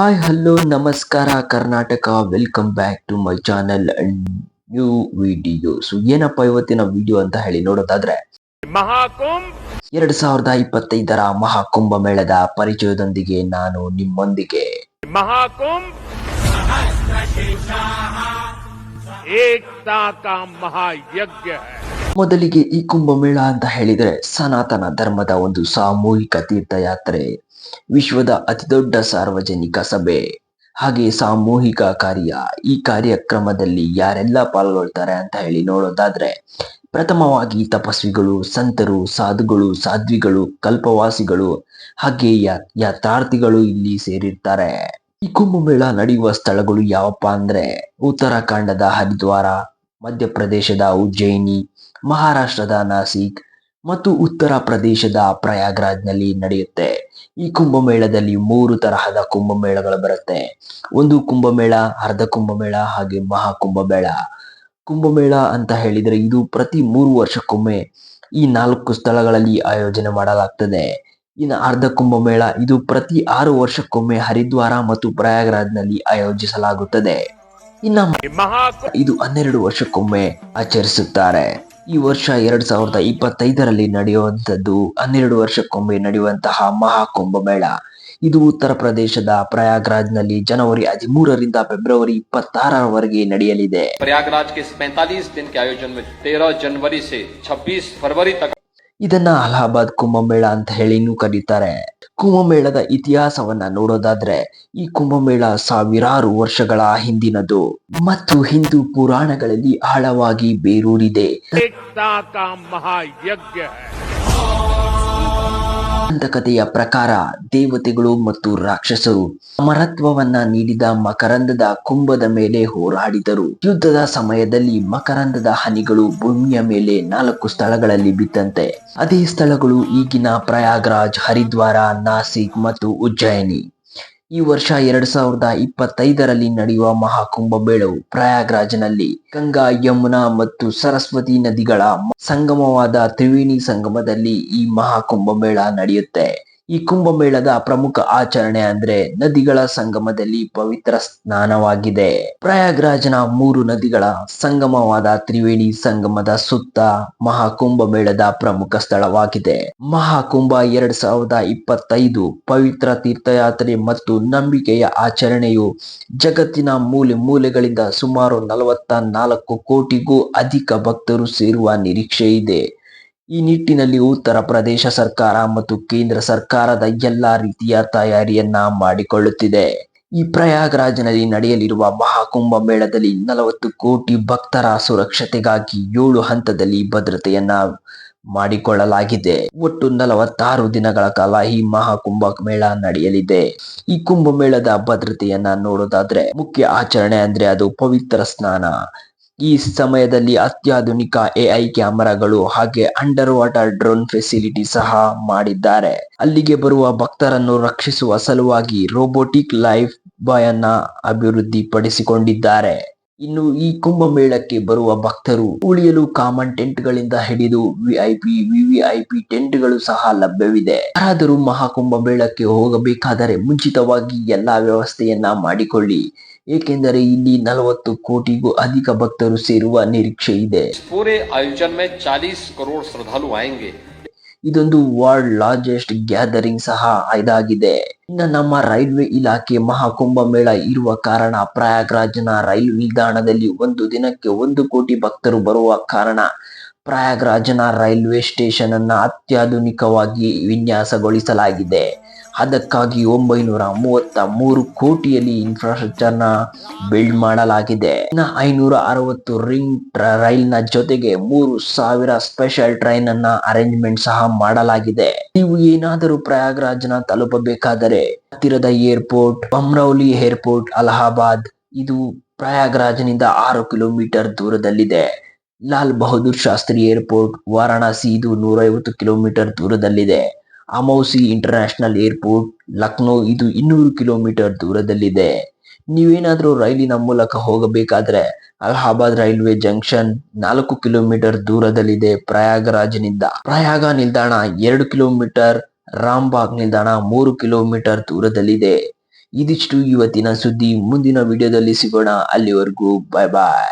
Hi hello ನಮಸ್ಕಾರ Karnataka welcome back to my channel and new video so ಏನಪ್ಪ ಇವತ್ತಿನ video ಅಂತ ಹೇಳಿ ನೋಡೋದಾದ್ರೆ ಮಹಾಕುಂಭ! ಎರಡ್ ಸಾವಿರದ ಇಪ್ಪತ್ತೈದರ ಮಹಾಕುಂಭ ಮೇಳದ ಪರಿಚಯದೊಂದಿಗೆ ನಾನು ನಿಮ್ಮೊಂದಿಗೆ. ಮಹಾಕುಂಭ! ಮೊದಲಿಗೆ ಈ ಕುಂಭಮೇಳ ಅಂತ ಹೇಳಿದ್ರೆ ಸನಾತನ ಧರ್ಮದ ಒಂದು ಸಾಮೂಹಿಕ ತೀರ್ಥಯಾತ್ರೆ. ವಿಶ್ವದ ಅತಿದೊಡ್ಡ ಸಾರ್ವಜನಿಕ ಸಭೆ. ಹಾಗೆ ಸಾಮೂಹಿಕ ಕಾರ್ಯ. ಈ ಕಾರ್ಯಕ್ರಮದಲ್ಲಿ ಯಾರೆಲ್ಲ ಪಾಲ್ಗೊಳ್ತಾರೆ ಅಂತ ಹೇಳಿ ನೋಡೋದಾದ್ರೆ, ಪ್ರಥಮವಾಗಿ ತಪಸ್ವಿಗಳು, ಸಂತರು, ಸಾಧುಗಳು, ಸಾಧ್ವಿಗಳು, ಕಲ್ಪವಾಸಿಗಳು, ಹಾಗೆ ಯಾತ್ರಾರ್ಥಿಗಳು ಇಲ್ಲಿ ಸೇರಿರ್ತಾರೆ. ಈ ಕುಂಭಮೇಳ ನಡೆಯುವ ಸ್ಥಳಗಳು ಯಾವಪ್ಪ ಅಂದ್ರೆ, ಉತ್ತರಾಖಂಡದ ಹರಿದ್ವಾರ, ಮಧ್ಯಪ್ರದೇಶದ ಉಜ್ಜಯಿನಿ, ಮಹಾರಾಷ್ಟ್ರದ ನಾಸಿಕ್ ಮತ್ತು ಉತ್ತರ ಪ್ರದೇಶದ ಪ್ರಯಾಗ್ರಾಜ್ನಲ್ಲಿ ನಡೆಯುತ್ತೆ. ಈ ಕುಂಭಮೇಳದಲ್ಲಿ ಮೂರು ತರಹದ ಕುಂಭಮೇಳಗಳು ಬರುತ್ತೆ. ಒಂದು ಕುಂಭಮೇಳ ಅರ್ಧ ಕುಂಭಮೇಳ ಹಾಗೆ ಮಹಾ ಕುಂಭಮೇಳ ಕುಂಭಮೇಳ ಅಂತ ಹೇಳಿದರೆ ಇದು ಪ್ರತಿ ಮೂರು ವರ್ಷಕ್ಕೊಮ್ಮೆ ಈ ನಾಲ್ಕು ಸ್ಥಳಗಳಲ್ಲಿ ಆಯೋಜನೆ ಮಾಡಲಾಗ್ತದೆ. ಇನ್ನು ಅರ್ಧ ಕುಂಭಮೇಳ ಇದು ಪ್ರತಿ ಆರು ವರ್ಷಕ್ಕೊಮ್ಮೆ ಹರಿದ್ವಾರ ಮತ್ತು ಪ್ರಯಾಗ್ರಾಜ್ನಲ್ಲಿ ಆಯೋಜಿಸಲಾಗುತ್ತದೆ. ಇನ್ನು ಇದು ಹನ್ನೆರಡು ವರ್ಷಕ್ಕೊಮ್ಮೆ ಆಚರಿಸುತ್ತಾರೆ. ಈ ವರ್ಷ ಎರಡ್ ಸಾವಿರದ ಇಪ್ಪತ್ತೈದರಲ್ಲಿ ನಡೆಯುವಂಥದ್ದು ಹನ್ನೆರಡು ವರ್ಷಕ್ಕೊಮ್ಮೆ ನಡೆಯುವಂತಹ ಮಹಾಕುಂಭಮೇಳ ಇದು ಉತ್ತರ ಪ್ರದೇಶದ ಪ್ರಯಾಗ್ರಾಜ್ನಲ್ಲಿ ಜನವರಿ ಹದಿಮೂರರಿಂದ ಫೆಬ್ರವರಿ ಇಪ್ಪತ್ತಾರರವರೆಗೆ ನಡೆಯಲಿದೆ. ಪ್ರಯಾಗ್ರಾಜ್ ಪೈಂತಾಲೀಸ್ ದಿನ ಜನವರಿ ಇದನ್ನ ಅಲಹಾಬಾದ್ ಕುಂಭಮೇಳ ಅಂತ ಹೇಳಿನೂ ಕರೀತಾರೆ. ಕುಂಭಮೇಳದ ಇತಿಹಾಸವನ್ನ ನೋಡೋದಾದ್ರೆ ಈ ಕುಂಭಮೇಳ ಸಾವಿರಾರು ವರ್ಷಗಳ ಹಿಂದಿನದು. ಮತ್ತು ಹಿಂದೂ ಪುರಾಣಗಳಲ್ಲಿ ಆಳವಾಗಿ ಬೇರೂರಿದೆ. ಕಥೆಯ ಪ್ರಕಾರ ದೇವತೆಗಳು ಮತ್ತು ರಾಕ್ಷಸರು ಅಮರತ್ವವನ್ನ ನೀಡಿದ ಮಕರಂದದ ಕುಂಭದ ಮೇಲೆ ಹೋರಾಡಿದರು. ಯುದ್ಧದ ಸಮಯದಲ್ಲಿ ಮಕರಂದದ ಹನಿಗಳು ಭೂಮಿಯ ಮೇಲೆ ನಾಲ್ಕು ಸ್ಥಳಗಳಲ್ಲಿ ಬಿದ್ದಂತೆ. ಅದೇ ಸ್ಥಳಗಳು ಈಗಿನ ಪ್ರಯಾಗ್ರಾಜ್, ಹರಿದ್ವಾರ, ನಾಸಿಕ್ ಮತ್ತು ಉಜ್ಜಯಿನಿ. ಈ ವರ್ಷ ಎರಡ್ ಸಾವಿರದ ಇಪ್ಪತ್ತೈದರಲ್ಲಿ ನಡೆಯುವ ಮಹಾಕುಂಭ ಮೇಳವು ಪ್ರಯಾಗ್ರಾಜ್ನಲ್ಲಿ ಗಂಗಾ, ಯಮುನಾ ಮತ್ತು ಸರಸ್ವತಿ ನದಿಗಳ ಸಂಗಮವಾದ ತ್ರಿವೇಣಿ ಸಂಗಮದಲ್ಲಿ ಈ ಮಹಾಕುಂಭ ಮೇಳ ನಡೆಯುತ್ತೆ. ಈ ಕುಂಭಮೇಳದ ಪ್ರಮುಖ ಆಚರಣೆ ಅಂದ್ರೆ ನದಿಗಳ ಸಂಗಮದಲ್ಲಿ ಪವಿತ್ರ ಸ್ನಾನವಾಗಿದೆ. ಪ್ರಯಾಗ್ರಾಜ್ನ ಮೂರು ನದಿಗಳ ಸಂಗಮವಾದ ತ್ರಿವೇಣಿ ಸಂಗಮದ ಸುತ್ತ ಮಹಾಕುಂಭ ಮೇಳದ ಪ್ರಮುಖ ಸ್ಥಳವಾಗಿದೆ. ಮಹಾಕುಂಭ ಎರಡ್ ಸಾವಿರದ ಇಪ್ಪತ್ತೈದು ಪವಿತ್ರ ತೀರ್ಥಯಾತ್ರೆ ಮತ್ತು ನಂಬಿಕೆಯ ಆಚರಣೆಯು ಜಗತ್ತಿನ ಮೂಲೆ ಮೂಲೆಗಳಿಂದ ಸುಮಾರು ನಲವತ್ತ ನಾಲ್ಕು ಕೋಟಿಗೂ ಅಧಿಕ ಭಕ್ತರು ಸೇರುವ ನಿರೀಕ್ಷೆ ಇದೆ ಈ ನಿಟ್ಟಿನಲ್ಲಿ ಉತ್ತರ ಪ್ರದೇಶ ಸರ್ಕಾರ ಮತ್ತು ಕೇಂದ್ರ ಸರ್ಕಾರದ ಎಲ್ಲಾ ರೀತಿಯ ತಯಾರಿಯನ್ನ ಮಾಡಿಕೊಳ್ಳುತ್ತಿದೆ. ಈ ಪ್ರಯಾಗ್ರಾಜ್ನಲ್ಲಿ ನಡೆಯಲಿರುವ ಮಹಾಕುಂಭ ಮೇಳದಲ್ಲಿ ನಲವತ್ತು ಕೋಟಿ ಭಕ್ತರ ಸುರಕ್ಷತೆಗಾಗಿ ಏಳು ಹಂತದಲ್ಲಿ ಭದ್ರತೆಯನ್ನ ಮಾಡಿಕೊಳ್ಳಲಾಗಿದೆ. ಒಟ್ಟು ನಲವತ್ತಾರು ದಿನಗಳ ಕಾಲ ಈ ಮಹಾಕುಂಭ ಮೇಳ ನಡೆಯಲಿದೆ. ಈ ಕುಂಭಮೇಳದ ಭದ್ರತೆಯನ್ನ ನೋಡೋದಾದ್ರೆ ಮುಖ್ಯ ಆಚರಣೆ ಅಂದ್ರೆ ಅದು ಪವಿತ್ರ ಸ್ನಾನ. ಈ ಸಮಯದಲ್ಲಿ ಅತ್ಯಾಧುನಿಕ ಎಐ ಕ್ಯಾಮೆರಾಗಳು ಹಾಗೆ ಅಂಡರ್ ವಾಟರ್ ಡ್ರೋನ್ ಫೆಸಿಲಿಟಿ ಸಹ ಮಾಡಿದ್ದಾರೆ. ಅಲ್ಲಿಗೆ ಬರುವ ಭಕ್ತರನ್ನು ರಕ್ಷಿಸುವ ಸಲುವಾಗಿ ರೋಬೋಟಿಕ್ ಲೈಫ್ ಬಾಯ್ ಅಭಿವೃದ್ಧಿಪಡಿಸಿಕೊಂಡಿದ್ದಾರೆ. ಇನ್ನು ಈ ಕುಂಭಮೇಳಕ್ಕೆ ಬರುವ ಭಕ್ತರು ಉಳಿಯಲು ಕಾಮನ್ ಟೆಂಟ್ ಗಳಿಂದ ಹಿಡಿದು ವಿಐಪಿ, ವಿವಿಐಪಿ ಟೆಂಟ್ಗಳು ಸಹ ಲಭ್ಯವಿದೆ. ಯಾರಾದರೂ ಮಹಾಕುಂಭ ಮೇಳಕ್ಕೆ ಹೋಗಬೇಕಾದರೆ ಮುಂಚಿತವಾಗಿ ಎಲ್ಲಾ ವ್ಯವಸ್ಥೆಯನ್ನ ಮಾಡಿಕೊಳ್ಳಿ. ಏಕೆಂದರೆ ಇಲ್ಲಿ ನಲವತ್ತು ಕೋಟಿಗೂ ಅಧಿಕ ಭಕ್ತರು ಸೇರುವ ನಿರೀಕ್ಷೆ ಇದೆ. ಪೂರೆ ಚಾಲೀಸ್ ಕರೋಡ್ ಶ್ರದ್ಧಾಲು ಆಯಂಗೆ. ಇದೊಂದು ವರ್ಲ್ಡ್ ಲಾರ್ಜೆಸ್ಟ್ ಗ್ಯಾದರಿಂಗ್ ಸಹ ಇದಾಗಿದೆ. ಇನ್ನು ನಮ್ಮ ರೈಲ್ವೆ ಇಲಾಖೆ ಮಹಾಕುಂಭ ಮೇಳ ಇರುವ ಕಾರಣ ಪ್ರಯಾಗ್ರಾಜ್ನ ರೈಲು ನಿಲ್ದಾಣದಲ್ಲಿ ಒಂದು ದಿನಕ್ಕೆ ಒಂದು ಕೋಟಿ ಭಕ್ತರು ಬರುವ ಕಾರಣ. ಪ್ರಯಾಗ್ರಾಜ್ನ ರೈಲ್ವೆ ಸ್ಟೇಷನ್ ಅನ್ನ ಅತ್ಯಾಧುನಿಕವಾಗಿ ವಿನ್ಯಾಸಗೊಳಿಸಲಾಗಿದೆ. ಅದಕ್ಕಾಗಿ ಒಂಬೈನೂರ ಮೂವತ್ತ ಮೂರು ಕೋಟಿಯಲ್ಲಿ ಇನ್ಫ್ರಾಸ್ಟ್ರಕ್ಚರ್ನ ಬಿಲ್ಡ್ ಮಾಡಲಾಗಿದೆ. ಇನ್ನು ಐನೂರ ಅರವತ್ತು ರಿಂಗ್ ರೈಲ್ನ ಜೊತೆಗೆ ಮೂರು ಸಾವಿರ ಸ್ಪೆಷಲ್ ಟ್ರೈನ್ ಅನ್ನ ಅರೇಂಜ್ಮೆಂಟ್ ಸಹ ಮಾಡಲಾಗಿದೆ. ನೀವು ಏನಾದರೂ ಪ್ರಯಾಗ್ರಾಜ್ನ ತಲುಪಬೇಕಾದರೆ, ಹತ್ತಿರದ ಏರ್ಪೋರ್ಟ್ ಬಮ್ರೌಲಿ ಏರ್ಪೋರ್ಟ್, ಅಲಹಾಬಾದ್, ಇದು ಪ್ರಯಾಗ್ರಾಜ್ನಿಂದ ಆರು ಕಿಲೋಮೀಟರ್ ದೂರದಲ್ಲಿದೆ. ಲಾಲ್ ಬಹದ್ದೂರ್ ಶಾಸ್ತ್ರಿ ಏರ್ಪೋರ್ಟ್, ವಾರಾಣಸಿ ಇದು ನೂರೈವತ್ತು ಕಿಲೋಮೀಟರ್ ದೂರದಲ್ಲಿದೆ. ಅಮೌಸಿ ಇಂಟರ್ನ್ಯಾಷನಲ್ ಏರ್ಪೋರ್ಟ್, ಲಕ್ನೋ ಇದು ಇನ್ನೂರು ಕಿಲೋಮೀಟರ್ ದೂರದಲ್ಲಿದೆ. ನೀವೇನಾದರೂ ರೈಲಿನ ಮೂಲಕ ಹೋಗಬೇಕಾದ್ರೆ ಅಲಹಾಬಾದ್ ರೈಲ್ವೆ ಜಂಕ್ಷನ್ ನಾಲ್ಕು ಕಿಲೋಮೀಟರ್ ದೂರದಲ್ಲಿದೆ ಪ್ರಯಾಗರಾಜ್ನಿಂದ. ಪ್ರಯಾಗ ನಿಲ್ದಾಣ ಎರಡು ಕಿಲೋಮೀಟರ್, ರಾಮ್ಬಾಗ್ ನಿಲ್ದಾಣ ಮೂರು ಕಿಲೋಮೀಟರ್ ದೂರದಲ್ಲಿದೆ. ಇದಿಷ್ಟು ಇವತ್ತಿನ ಸುದ್ದಿ. ಮುಂದಿನ ವಿಡಿಯೋದಲ್ಲಿ ಸಿಗೋಣ. ಅಲ್ಲಿವರೆಗೂ ಬಾಯ್ ಬಾಯ್.